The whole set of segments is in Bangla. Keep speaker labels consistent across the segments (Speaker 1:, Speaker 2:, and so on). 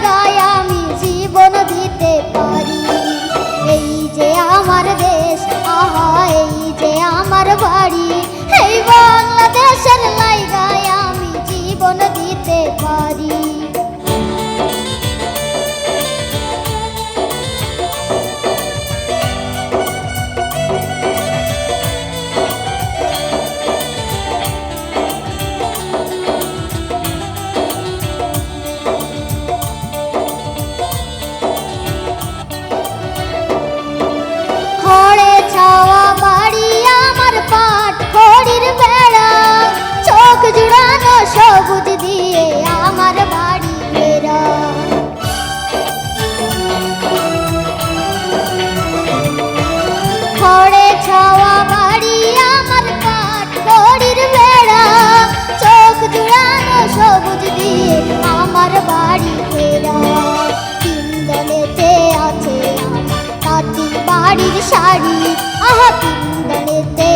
Speaker 1: God. আমার বাড়ি ফেরা তিন দলেতে আছে তাঁতির বাড়ির শাড়ি। আহা তিন দলেতে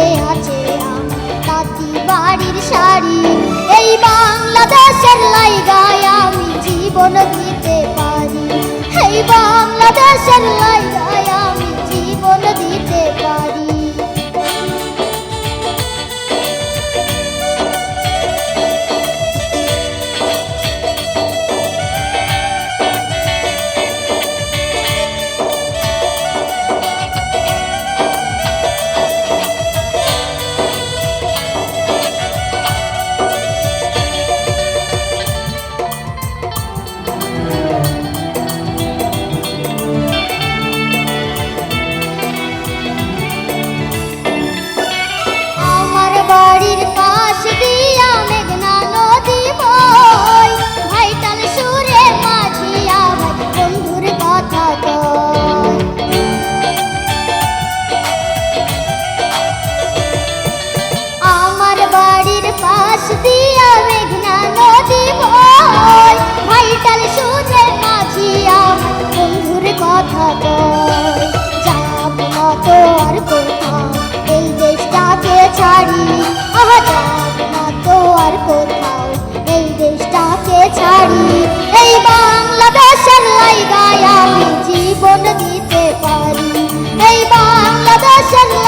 Speaker 1: Chale.